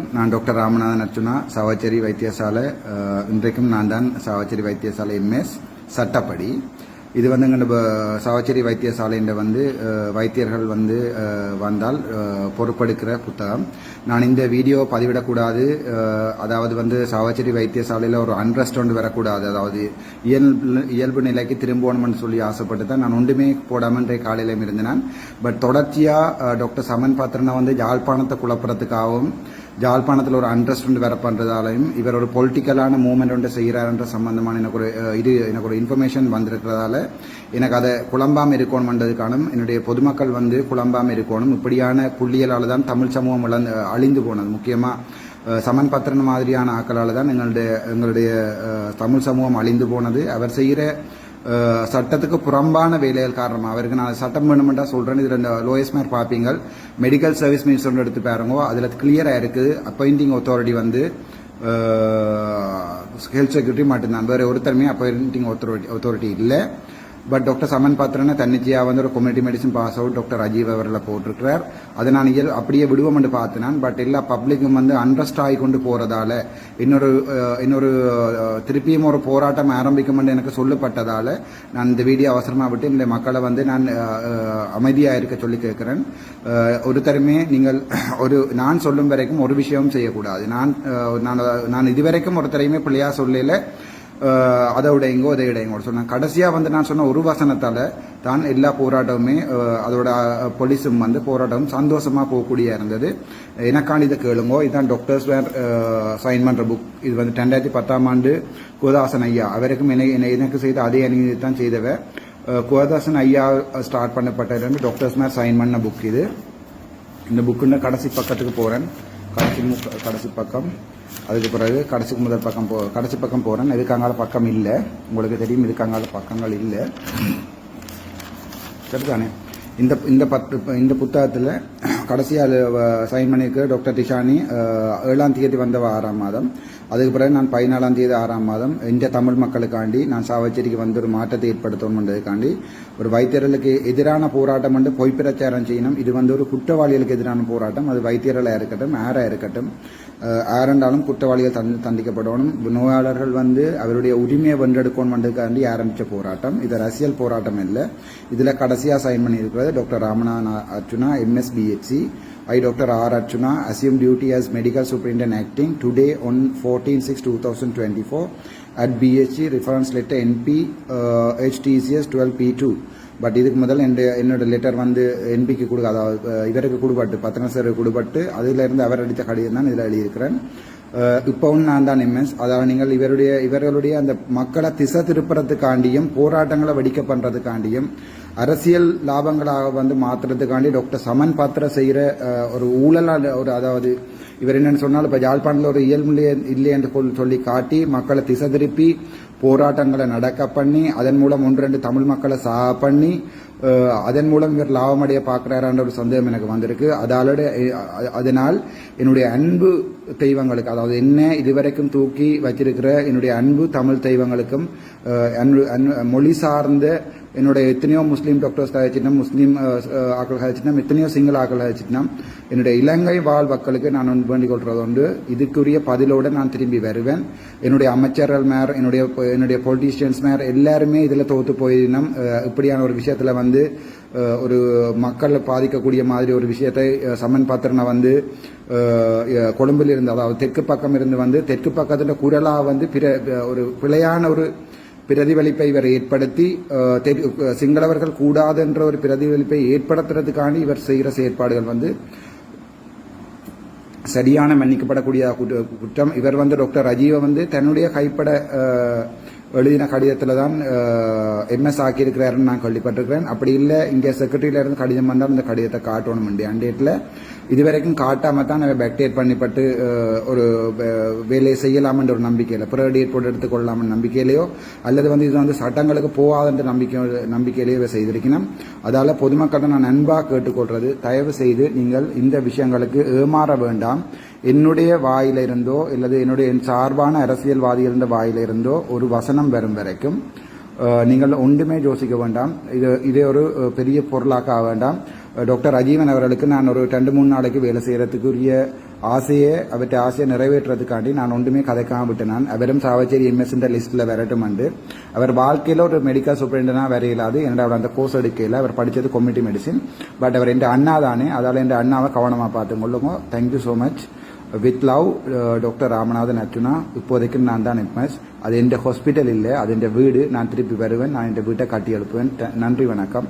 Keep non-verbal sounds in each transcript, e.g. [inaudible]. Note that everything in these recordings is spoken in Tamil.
நான் டாக்டர் ராமநாதன் அர்ச்சுனா சாவச்சேரி வைத்தியசாலை இன்றைக்கும் நான் தான் சாவச்சேரி வைத்தியசாலை எம்எஸ் சட்டப்படி. இது வந்து எங்கள் சாவச்சேரி வைத்தியசாலையில் வந்து வைத்தியர்கள் வந்து வந்தால் பொறுப்பெடுக்கிற புத்தகம். நான் இந்த வீடியோ பதிவிடக்கூடாது அதாவது வந்து சாவச்சேரி வைத்தியசாலையில் ஒரு அன்ரெஸ்ட் ஒன்று வரக்கூடாது. அதாவது இயல்பு இயல்பு நிலைக்கு திரும்பணும்னு சொல்லி ஆசைப்பட்டு தான் நான் ஒன்றுமே போடாமன்றே காலையிலும் இருந்தேன். பட் தொடர்ச்சியாக டாக்டர் சமன் பாத்திரனை வந்து யாழ்ப்பாணத்தை குழப்பறதுக்காகவும் ஜாழ்ப்பாணத்தில் ஒரு அண்ட்ரஸ்ட் வந்து வேற பண்ணுறதாலையும் இவர் ஒரு பொலிட்டிக்கலான மூமெண்ட் ஒன்று செய்கிறாருன்ற சம்பந்தமான எனக்கு ஒரு இது எனக்கு ஒரு இன்ஃபர்மேஷன் வந்திருக்கிறதால எனக்கு அதை குழம்பாமல் இருக்கணும்ன்றதுக்கான என்னுடைய பொதுமக்கள் வந்து குழம்பாமல் இருக்கணும். இப்படியான புள்ளியலால் தான் தமிழ் சமூகம் இழந்து அழிந்து போனது. முக்கியமாக சமன் பத்திரன் மாதிரியான ஆக்களால் தான் எங்களுடைய எங்களுடைய தமிழ் சமூகம் அழிந்து போனது. அவர் செய்கிற சட்டத்துக்கு புறம்பான வேலைகள் காரணமாக அவருக்கு நான் சட்டம் வேணுமெண்டா சொல்கிறேன் இதில் இந்த லோயஸ்ட் மேர் பார்ப்பீங்கள் மெடிக்கல் சர்வீஸ் மினிஸ்டர் எடுத்து பாருங்க. அதில் கிளியராக இருக்குது அப்பாயிண்டிங் அத்தாரிட்டி வந்து ஹெல்த் செக்யூரிட்டி மட்டும்தான். வேறு ஒருத்தருமே அப்பாயிண்டிங் அத்தாரிட்டி அத்தாரிட்டி இல்லை. பட் டாக்டர் சமன் பாத்திரனை தன்னிச்சையாக வந்து ஒரு community medicine pass out doctor Ajeev அவர்களை போட்டிருக்கிறார். அதை நான் இயல் அப்படியே விடுவோம் என்று பார்த்தேன் பட் எல்லா பப்ளிக்கும் வந்து அண்ட்ரஸ்ட் ஆகி கொண்டு போகிறதால இன்னொரு இன்னொரு திருப்பியும் ஒரு போராட்டம் ஆரம்பிக்கும் என்று எனக்கு சொல்லப்பட்டதால நான் இந்த வீடியோ அவசரமாக விட்டு இந்த மக்களை வந்து நான் அமைதியாக இருக்க சொல்லி கேட்குறேன். ஒருத்தருமே நீங்கள் [clears throat] ஒரு நான் சொல்லும் வரைக்கும் ஒரு விஷயமும் செய்யக்கூடாது. நான் நான் நான் இதுவரைக்கும் ஒருத்தரையுமே பிள்ளையா சொல்லல. அதை விடைங்கோ அதை விடைங்கோ சொன்னேன் கடைசியாக வந்து நான் சொன்ன ஒரு வசனத்தால் தான் எல்லா போராட்டமுமே அதோட போலீஸும் வந்து போராட்டமும் சந்தோஷமாக போகக்கூடிய இருந்தது. எனக்கான இதை கேளுங்கோ. இதுதான் டாக்டர்ஸ் வேர் சைன் பண்ணுற புக் இது வந்து ரெண்டாயிரத்தி பத்தாம் ஆண்டு கோதாசன் ஐயா. அவருக்கும் என்னை என்னை எனக்கு செய்த அதே அணியை தான் செய்தவ. கோதாசன் ஐயா ஸ்டார்ட் பண்ணப்பட்டது டாக்டர்ஸ் மேர் சைன் பண்ண புக் இது. இந்த புக்குன்னு கடைசி பக்கத்துக்கு போகிறேன் கடைசி கடைசி பக்கம். அதுக்கு பிறகு கடைசிக்கு முதல் பக்கம் போ கடைசி பக்கம் போகிறேன் இதுக்காங்கால பக்கம் இல்லை. உங்களுக்கு தெரியும் இதுக்காங்கால பக்கங்கள் இல்லை. சரிதானே? இந்த இந்த பத்து இந்த புத்தகத்தில் கடைசியாக சைன் பண்ணியிருக்க டாக்டர் டிஷானி ஏழாம் தேதி வந்த ஆறாம் மாதம் அதுக்கு பிறகு நான் பதினாலாம் தேதி ஆறாம் மாதம் இந்த தமிழ் மக்களுக்காண்டி நான் சாவச்சேரிக்கு வந்து ஒரு மாற்றத்தை ஏற்படுத்தணுன்றதுக்காண்டி ஒரு வைத்தியர்களுக்கு எதிரான போராட்டம் வந்து பொய் பிரச்சாரம் செய்யணும். இது வந்து ஒரு குற்றவாளிகளுக்கு எதிரான போராட்டம். அது வைத்தியர்களாக இருக்கட்டும் ஆராக இருக்கட்டும் ஆரண்டாலும் குற்றவாளிகள் தண்டி தண்டிக்கப்படணும். நோயாளர்கள் வந்து அவருடைய உரிமையை வென்றெடுக்கணுன்றதுக்காண்டி ஆரம்பித்த போராட்டம். இது அரசியல் போராட்டம் இல்லை இதில் கடைசியாக சைன் பண்ணியிருக்கிறது டாக்டர் ராமநாதன் அர்ஜுனா எம்எஸ்பிஹெச்சி I, Dr. R. Archuna, assumed duty as Medical Superintendent acting today on 14-6-2024 at BHC reference letter NP uh, HTCS 12P2. But இதுக்கு முதல்ல என்னுடைய என்னோட லெட்டர் வந்து என்பிக்கு கொடு அதாவது uh, இவருக்கு கொடுபட்டு சார் கொடுபட்டு அதிலிருந்து அவர் அடித்த கடிதம் தான் இதில் எழுதியிருக்கிறேன் uh, அஹ், நான் தான் எம்எஸ் அதாவது நீங்கள் இவருடைய இவர்களுடைய அந்த மக்களை திசை திருப்புறதுக்காண்டியும் போராட்டங்களை வெடிக்க பண்ணுறதுக்காண்டியும் அரசியல் லாபங்களாக வந்து மாத்துறதுக்காண்டி டாக்டர் சமன் பாத்திர செய்கிற ஒரு ஊழலான ஒரு அதாவது இவர் என்னென்னு சொன்னால் இப்போ யாழ்ப்பாணத்தில் ஒரு இயல்பு இல்லை என்று சொல்லி காட்டி மக்களை திசை திருப்பி போராட்டங்களை நடக்க பண்ணி அதன் மூலம் ஒன்று ரெண்டு தமிழ் மக்களை சா பண்ணி அதன் மூலம் இவர் லாபமடைய பார்க்குறாரான்ற ஒரு சந்தேகம் எனக்கு வந்திருக்கு. அதாலோட அதனால் என்னுடைய அன்பு தெய்வங்களுக்கு அதாவது என்ன இதுவரைக்கும் தூக்கி வச்சிருக்கிற என்னுடைய அன்பு தமிழ் தெய்வங்களுக்கும் அன்பு- மொழி சார்ந்த என்னுடைய எத்தனையோ முஸ்லீம் டாக்டர்ஸ் கழிச்சிட்டோம் முஸ்லீம் ஆக்கள் கழிச்சிட்டோம் எத்தனையோ சிங்கிள் ஆக்கள் கழிச்சிட்டோம் என்னுடைய இலங்கை வாழ் மக்களுக்கு நான் வேண்டிக் கொள்றது உண்டு இதுக்குரிய பதிலோடு நான் திரும்பி வருவேன். என்னுடைய அமைச்சர்கள் மேர் என்னுடைய என்னுடைய பொலிட்டீஷியன்ஸ் மேர் எல்லாருமே இதில் தோத்து போயினோம் இப்படியான ஒரு விஷயத்தில் வந்து ஒரு மக்களை பாதிக்கக்கூடிய மாதிரி ஒரு விஷயத்தை சமன் பாத்திரனை வந்து கொழும்பில் இருந்து அதாவது தெற்கு பக்கம் இருந்து வந்து தெற்கு பக்கத்தில் குரலாக வந்து பிற ஒரு பிழையான ஒரு பிரதிபலிப்பை இவர் ஏற்படுத்தி சிங்களவர்கள் கூடாதென்ற ஒரு பிரதிபலிப்பை ஏற்படுத்துறதுக்காண்டி இவர் செய்கிற செயற்பாடுகள் வந்து சரியான மன்னிக்கப்படக்கூடிய குற்ற- குற்றம். இவர் வந்து டாக்டர் ரஜீவை வந்து தன்னுடைய கைப்பட எழுதின கடிதத்தில் தான் எம்எஸ் ஆக்கியிருக்கிறாருன்னு நான் கேள்விப்பட்டிருக்கிறேன். அப்படி இல்லை இங்கே செக்ரட்டரியில இருந்து கடிதம் வந்தால் அந்த கடிதத்தை காட்டணும் அண்டேட்டில். இது வரைக்கும் காட்டாம தான் நாங்கள் பேக்டேட் பண்ணிப்பட்டு ஒரு வே- வேலையை செய்யலாம்ன்ற ஒரு நம்பிக்கையில் பிறகு போட்டு எடுத்துக்கொள்ளலாம்னு நம்பிக்கையிலையோ அல்லது வந்து இது வந்து சட்டங்களுக்கு போகாதுன்ற நம்பிக்கை நம்பிக்கையிலேயே இவர் செய்திருக்கணும். அதால பொதுமக்களை நான் அன்பாக கேட்டுக்கொள்றது தயவு செய்து நீங்கள் இந்த விஷயங்களுக்கு ஏமாற வேண்டாம். என்னுடைய வாயிலிருந்தோ அல்லது என்னுடைய சார்பான சார்பான வாயில வாயிலிருந்தோ ஒரு வசனம் வரும் வரைக்கும் நீங்கள் ஒன்றுமே யோசிக்க வேண்டாம். இது இதே ஒரு பெரிய பொருளாக்க வேண்டாம். டாக்டர் அஜீவன் அவர்களுக்கு நான் ஒரு ரெண்டு மூணு நாளைக்கு வேலை செய்யறதுக்குரிய ஆசையை அவற்றை ஆசையை நிறைவேற்றுறதுக்காண்டி நான் ஒன்றுமே கதைக்காம விட்டேன் நான் அவரும் சாவச்சேரி எம்எஸ் இந்த லிஸ்ட்டில் வரட்டும் வந்து அவர் வாழ்க்கையில் ஒரு மெடிக்கல் சூப்பரண்டாக வர இயலாது என்னோட அவர் அந்த கோர்ஸ் எடுக்கையில் அவர் படித்தது கம்யூனிட்டி மெடிசின் பட் அவர் என் அண்ணா தானே அதால் என் அண்ணாவை கவனமாக பார்த்து கொள்ளுங்க. Thank you so much with love doctor Ramanathan Arjuna இப்போதைக்கு நான் தான் எம்எஸ் அது எந்த ஹாஸ்பிட்டல் இல்லை அது என் வீடு நான் திருப்பி வருவேன் நான் என் வீட்டை கட்டி எழுப்புவேன். நன்றி வணக்கம்.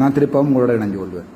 நான் திருப்பவும் உங்களோட இணைஞ்சு கொள்வேன்.